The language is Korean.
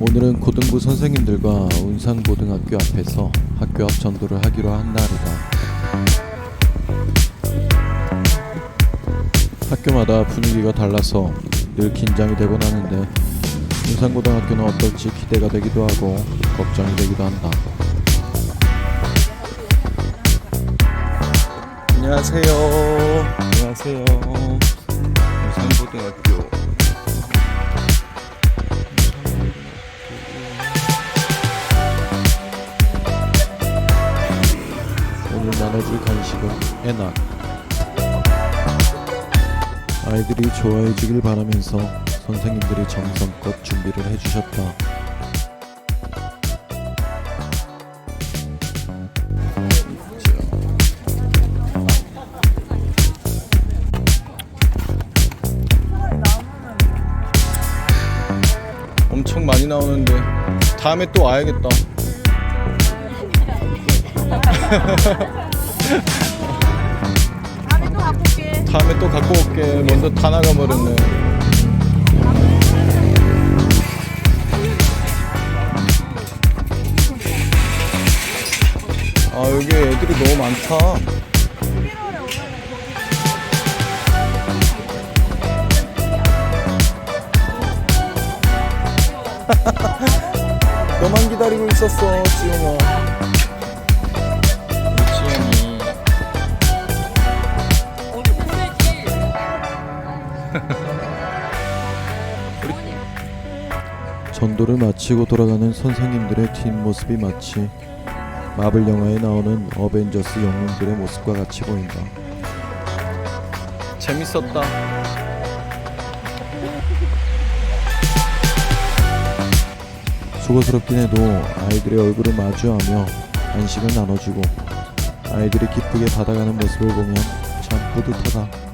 오늘은 고등부 선생님들과 운산고등학교 앞에서 학교 앞 전도를 하기로 한 날이다. 학교마다 분위기가 달라서 늘 긴장이 되곤 하는데 운산고등학교는 어떨지 기대가 되기도 하고 걱정이 되기도 한다. 안녕하세요. 안녕하세요. 운산고등학교. 오늘 나눠줄 간식은 애낙. 아이들이 좋아해 주길 바라면서 선생님들이 정성껏 준비를 해주셨다. 엄청 많이 나오는데 다음에 또 와야겠다. 다음에 또 갖고 올게. 먼저 다 나가 버렸네. 아 여기 애들이 너무 많다. 너만 기다리고 있었어, 지영아. 전도를 마치고 돌아가는 선생님들의 뒷모습이 마치 마블 영화에 나오는 어벤져스 영웅들의 모습과 같이 보인다. 재밌었다. 수고스럽긴 해도 아이들의 얼굴을 마주하며 간식을 나눠주고 아이들이 기쁘게 받아가는 모습을 보면 참 뿌듯하다.